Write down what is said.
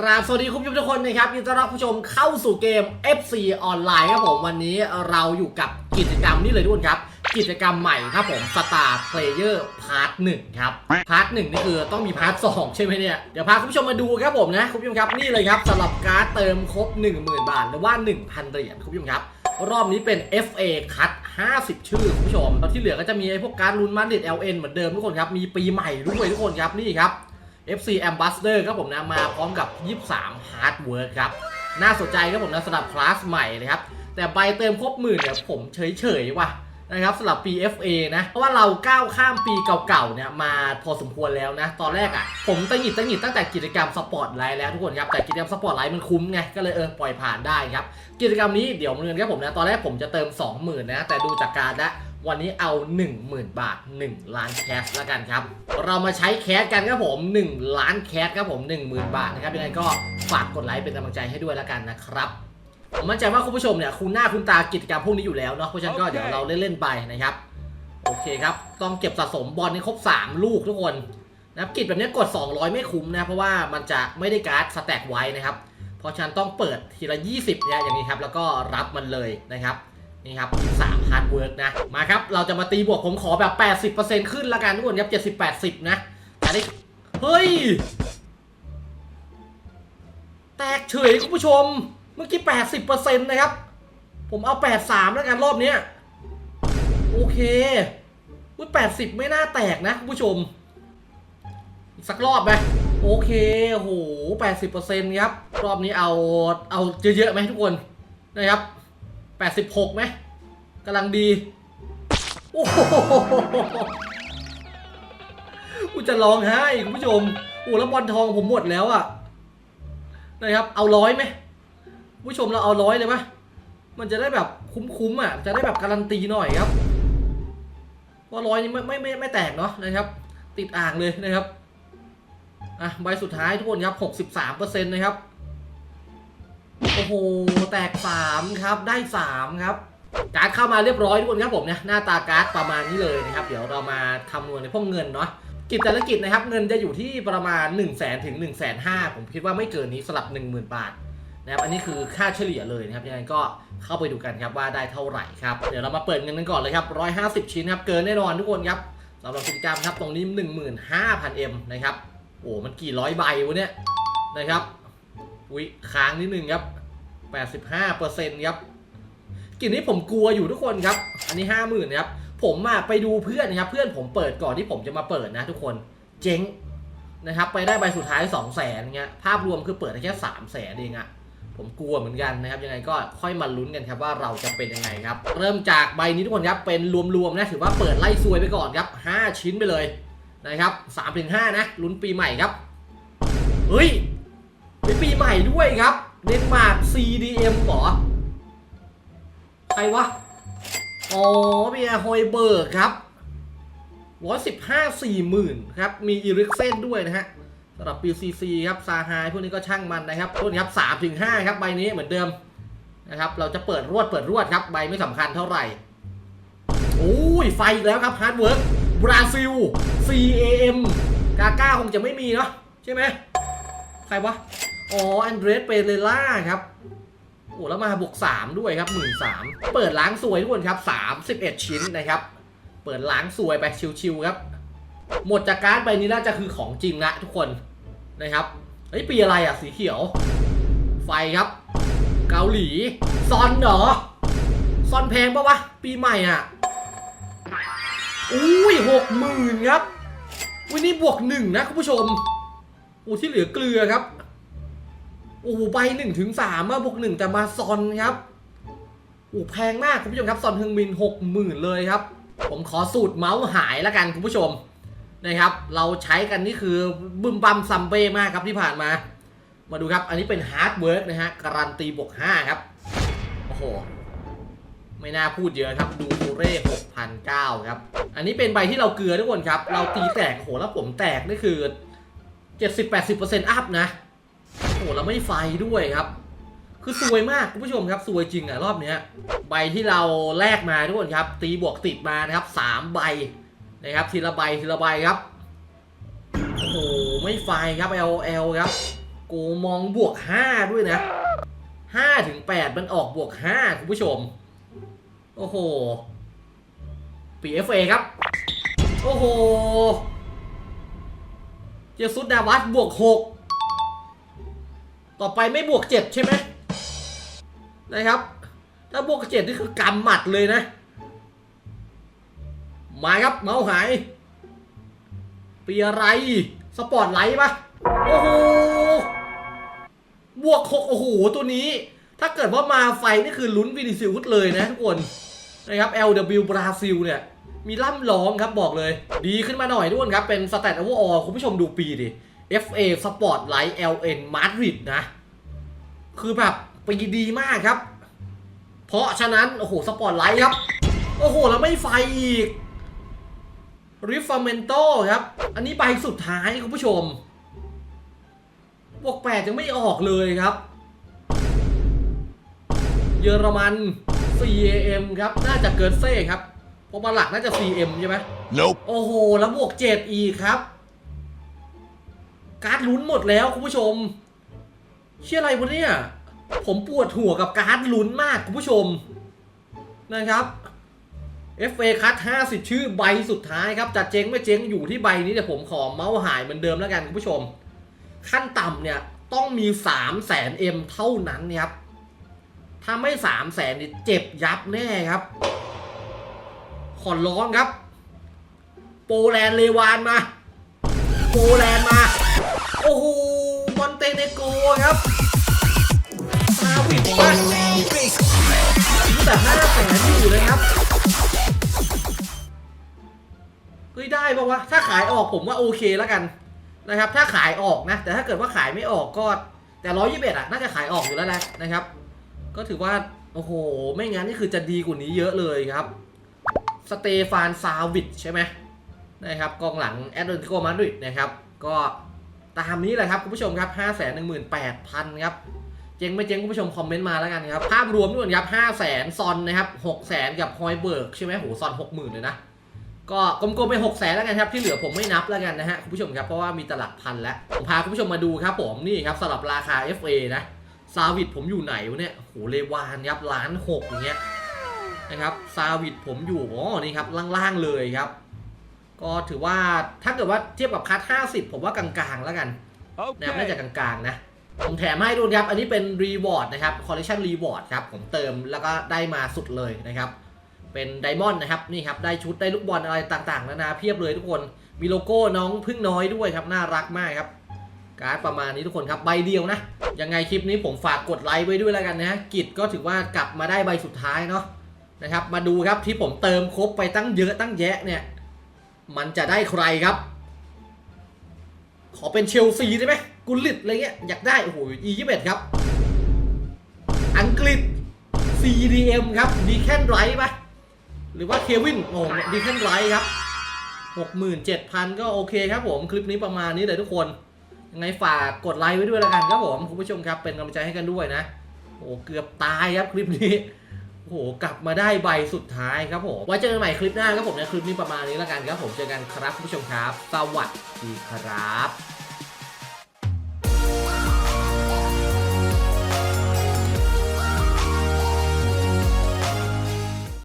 ครับสวัสดีคุณผู้ชมทุกคนนะครับยินดีต้อนรับผู้ชมเข้าสู่เกม FC ออนไลน์ครับผมวันนี้เราอยู่กับกิจกรรมนี่เลยทุกคนครับ กิจกรรมใหม่ครับผม Star Player Part 1ครับพาร์ทหนึ่งนี่คือต้องมีพาร์ทสองใช่ไหมเนี่ย เดี๋ยวพาคุณผู้ชมมาดูครับผมนะคุณผู้ชมครับนี่เลยครับสำหรับการเติมครบ 10,000 บาท หรือว่า 1,000 เหรียญคุณผู้ชมครับ รอบนี้เป็น FA คัด50 ชื่อคุณผู้ชมแล้วที่เหลือก็จะมีไอ้พวกการลุ้นมาดริด LN เหมือนเดิมทุกคนครับมีปีใหม่ด้วยทุกคนครับนี่ครับ FC Ambassador ครับผมนะมาพร้อมกับ 23 Hard Work ครับ น่าสนใจครับผมนะสำหรับคลาสใหม่นะครับ แต่ใบเติมครบหมื่นเนี่ยผมเฉยๆว่ะนะครับสำหรับ PFA นะ เพราะว่าเราก้าวข้ามปีเก่าๆเนี่ยมาพอสมควรแล้วนะ ตอนแรกอะ ผมตังหิดตังหิดตั้งแต่กิจกรรมสปอร์ตไลท์แล้วทุกคนครับ แต่กิจกรรมสปอร์ตไลท์มันคุ้มไง ก็เลยเออปล่อยผ่านได้ครับ กิจกรรมนี้เดี๋ยวมาเรียนครับผมนะ ตอนแรกผมจะเติม 20,000นะ แต่ดูจากการแล้ว วันนี้เอา 10,000 บาท 1 ล้านแคสแล้วกันครับ เรามาใช้แคสกันครับผม 1 ล้านแคสครับผม 10,000 บาทนะครับยังไงก็ฝากกดไลค์เป็นกำลังใจให้ด้วยแล้วกันนะครับผมมั่นใจว่าคุณผู้ชมเนี่ยคุณหน้าคุณตากิจกรรมพวกนี้อยู่แล้วเนาะเพราะฉะนั้นก็โอเคเดี๋ยวเราเล่นๆไปนะครับโอเคครับ ต้องเก็บสะสมบอลให้ครบ 3 ลูกทุกคนนะครับกิจแบบนี้กด 200 ไม่คุ้มนะเพราะว่ามันจะไม่ได้การ์ดสแต็กไว้นะครับเพราะฉะนั้นต้องเปิดทีละ 20เนี่ยอย่างนี้ครับแล้วก็รับมันเลยนะครับ นี่ครับ3 hard work นะ มาครับ เราจะมาตีบวกผมขอแบบ 80%ขึ้นละกันทุกคนครับ 70 80 นะจะได้เฮ้ย แตกเฉยคุณผู้ชม เมื่อกี้ 80%นะครับ ผมเอา 83 แล้วกันรอบเนี้ยโอเคอุ้ย80 ไม่น่าแตกนะคุณผู้ชม อีกสักรอบไหมโอเคโอ้โห80%ครับ รอบนี้เอาเอาเยอะๆไหมทุกคนนะครับ 86ไหมกำลังดี โอ้โหกูจะร้องไห้คุณผู้ชมโอ้แล้วบอลทองผมหมดแล้วอะนะครับ เอาร้อยไหมคุณผู้ชมเราเอาร้อยเลยปะมันจะได้แบบคุ้มๆอะ จะได้แบบการันตีหน่อยครับว่าร้อยนี้ไม่ไม่ไม่ไม่แตกเนาะนะครับ ติดอ่างเลยนะครับ อะใบสุดท้ายทุกคนครับ 63%นะครับ แตก 3 ครับได้ 3 ครับ การ์ดเข้ามาเรียบร้อยทุกคนครับผมเนี่ยหน้าตาการ์ดประมาณนี้เลยนะครับ เดี๋ยวเรามาคำนวณในพวกเงินเนาะกิจแต่ละกิจนะครับเงินจะอยู่ที่ประมาณ 1 0 0 0 0แสนถึง1 5 0 0 0ผมคิดว่าไม่เกินนี้สลับ 10,000 บาทนะครับอันนี้คือค่าเฉลี่ยเลยนะครับยังไงก็เข้าไปดูกันครับว่าได้เท่าไหร่ครับเดี๋ยวเรามาเปิดเงินกันก่อนเลยครับ 150 ชิ้นครับเกินแน่นอนทุกคนครับสำหรับกิจกรรมครับตรงนี้ 15,000 M นะครับโอ้มันกี่ร้อยใบวะเนี่ยนะครับอุ้ยค้างนิดนึงครับ 85%ครับกลิ่นนี้ผมกลัวอยู่ทุกคนครับ อันนี้50,000นะครับ ผมอะไปดูเพื่อนนะครับ เพื่อนผมเปิดก่อนที่ผมจะมาเปิดนะทุกคน เจ๊งนะครับ ไปได้ใบสุดท้าย2 0 0แสนเงี้ย ภาพรวมคือเปิดได้แค่3 0 0แสนเองอะผมกลัวเหมือนกันนะครับ ยังไงก็ค่อยมาลุ้นกันครับว่าเราจะเป็นยังไงครับ เริ่มจากใบนี้ทุกคนครับ เป็นรวมๆนะถือว่าเปิดไล่ซวยไปก่อนครับ 5 ชิ้นไปเลยนะครับ3ถึง5นะ ลุ้นปีใหม่ครับ เฮ้ยเป็นปีใหม่ด้วยครับ เดนมาร์ก CDM หรอ ใครวะ อ๋อเบียร์ฮอยเบิร์กครับร้อยสิบห้าสี่หมื่นครับ มีอีริกเซนด้วยนะฮะสำหรับ PCC ครับ ซาฮายพวกนี้ก็ช่างมันนะครับพวกนี้ครับสามถึงห้าครับ ใบนี้เหมือนเดิมนะครับ เราจะเปิดรวดเปิดรวดครับ ใบไม่สำคัญเท่าไหร่ โอ้ย ไฟอีกแล้วครับฮาร์ดเวิร์กบราซิล CAM กาก้าคงจะไม่มีเนาะใช่ไหมใครวะ อ๋อแอนเดรสเปเรล่าครับโอ้แล้วมาบวก3ด้วยครับ1 3ื่นเปิดล้างสวยทุกคนครับ31ชิ้นนะครับ เปิดล้างสวยไปชิวๆครับ หมดจากการ์ดใบนี้น่าจะคือของจริงละทุกคนนะครับเฮ้ยปีอะไรอะสีเขียว ไฟครับ เกาหลีซอนเหรอซอนแพงปะวะ ปีใหม่อะอุ้ยหกหมื่นครับวันนี้บวกหนึ่งนะคุณผู้ชมโอ้ที่เหลือเกลือครับ โอ้โหใบหนึ่งถึงสามอะบวกหนึ่งแต่มาซอนครับโอ้แพงมากคุณผู้ชมครับซอนฮึงมินหกหมื่นเลยครับ ผมขอสูตรเมาส์หายแล้วกันคุณผู้ชมนะครับ เราใช้กันนี่คือบึมบัมซัมเบ้มากครับที่ผ่านมา มาดูครับอันนี้เป็นฮาร์ดเวิร์กนะฮะการันตีบวกห้าครับโอ้โหไม่น่าพูดเยอะครับดูฟูเร่6,009ครับ อันนี้เป็นใบที่เราเกลือทุกคนครับ เราตีแตกโหแล้วผมแตกนี่คือ70-80%อัพนะ โอ้แล้วไม่ไฟด้วยครับ คือซวยมากคุณผู้ชมครับซวยจริงอะรอบเนี้ยใบที่เราแลกมาทุกคนครับ ตีบวกติดมานะครับสามใบนะครับ ทีละใบทีละใบครับโอ้โหไม่ไฟครับ L L ครับโกมองบวกห้าด้วยนะห้าถึงแปดมันออกบวกห้าคุณผู้ชม โอ้โห PFA ครับ โอ้โห เจสุดดาวัสบวกหก ต่อไปไม่บวกเจ็ดใช่ไหมนะครับ ถ้าบวกเจ็ดนี่คือกำหมัดเลยนะ มาครับเมาหายปีอะไร สปอร์ตไลท์ปะโอ้โห บวกหกโอ้โห ตัวนี้ ถ้าเกิดว่ามาไฟนี่คือลุ้นวินิซิลส์เลยนะทุกคน นะครับ LW บราซิลเนี่ย มีล่ำล้อมครับบอกเลย ดีขึ้นมาหน่อยทุกคนครับ เป็นสแตทอ v อ r คุณผู้ชมดูปีดิ FA Spotlight LN Madrid นะ คือแบบปีดีมากครับ เพราะฉะนั้น โอ้โห สปอตไลท์ครับ โอ้โห แล้วไม่ไฟอีกริฟ a เมนโตครับ อันนี้ใบสุดท้ายคุณผู้ชม บวกแปดยังไม่ออกเลยครับ เยอรมัน CAM ครับ น่าจะเกินเซ่ครับ เพราะมาหลักน่าจะ CM ใช่ไหม Nope. โอ้โห แล้วบวกเจ็ดอีกครับ การ์ดลุ้นหมดแล้วคุณผู้ชม เชื่ออะไรวะเนี่ย ผมปวดหัวกับการ์ดลุ้นมากคุณผู้ชมนะครับ FA คัด50 ชื่อใบสุดท้ายครับจะเจ๊งไม่เจ๊งอยู่ที่ใบนี้เดี๋ยวผมขอเมาส์หายเหมือนเดิมแล้วกันคุณผู้ชม ขั้นต่ำเนี่ยต้องมี 3 0 0แสนเอ็มเท่านั้นนี่ยครับ ถ้าไม่ 3 0 0แสนนี่เจ็บยับแน่ครับ ขอร้องครับ โปแลนด์เลวานมา โปแลนด์มา โอ้โหมอนเตเนโกครับซาวิดมานี่แต่ห้าแสนอยู่เลยครับเฮ้ยได้ปะวะถ้าขายออกผมว่าโอเคแล้วกันนะครับ ถ้าขายออกนะ แต่ถ้าเกิดว่าขายไม่ออกก็ แต่ร้อยยี่สิบเอ็ดอะน่าจะขายออกอยู่แล้วแหละนะครับ ก็ถือว่า โอ้โห ไม่งั้นนี่คือจะดีกว่านี้เยอะเลยครับ สเตฟานซาวิดใช่ไหมนะครับกองหลังแอตเลติโกมาดริดนะครับ ก็ ตามนี้แหละครับคุณผู้ชมครับ 5 1 8 0 0 0ครับเจ๊งไม่เจ๊งคุณผู้ชมคอมเมนต์มาแล้วกันครับภาพรวมด้วยครับ5 0 0 0 0 0ซอนนะครับ6 0 0 0 0กับฮอยเบิร์กใช่ไหมโหซอน60,000เลยนะก็กลมๆไป6 0 0 0 0แล้วกันครับที่เหลือผมไม่นับแล้วกันนะฮะคุณผู้ชมครับเพราะว่ามีตลักพันแล้วผมพาคุณผู้ชมมาดูครับผมนี่ครับสำหรับราคา FA นะซาวิดผมอยู่ไหนวะเนี่ยโหเลวานครับล้านหกอย่างเงี้ยนะครับซาวิดผมอยู่อ๋อนี่ครับล่างๆเลยครับ ก็ถือว่าถ้าเกิดว่าเทียบกับคัท50ผมว่ากลางๆแล้วกันนะครับน่าจะกลางๆนะผมแถมให้ดูนะครับ อันนี้เป็นรีวอร์ดนะครับคอลเลคชันรีวอร์ดครับผมเติมแล้วก็ได้มาสุดเลยนะครับ เป็นไดมอนด์นะครับนี่ครับได้ชุดได้ลูกบอลอะไรต่างๆนานาเพียบเลยทุกคนมีโลโก้น้องพึ่งน้อยด้วยครับน่ารักมากครับ การ์ดประมาณนี้ทุกคนครับใบเดียวนะยังไงคลิปนี้ผมฝากกดไลค์ไว้ด้วยแล้วกันนะฮะกิจก็ถือว่ากลับมาได้ใบสุดท้ายเนาะนะครับมาดูครับที่ผมเติมครบไปตั้งเยอะตั้งแยะเนี่ย มันจะได้ใครครับ ขอเป็นเชลซีได้ไหมกุลิตอะไรเงี้ยอยากได้ โอ้โหอียี่สิบครับ อังกฤษ CDM ครับดีแคนไรท์ปะหรือว่าเควินโอ้ดีแคนไรท์ครับหกหมื่นเจ็ดพันก็โอเคครับผมคลิปนี้ประมาณนี้เลยทุกคน ยังไงฝากกดไลค์ไว้ด้วยแล้วกันครับผม คุณผู้ชมครับเป็นกำลังใจให้กันด้วยนะ โอ้เกือบตายครับคลิปนี้ โอ้โหกลับมาได้ใบสุดท้ายครับผมไว้เจอกันใหม่คลิปหน้าครับผมในคลิปนี้ประมาณนี้แล้วกันครับผมเจอกันครับคุณผู้ชมครับ สวัสดีครับ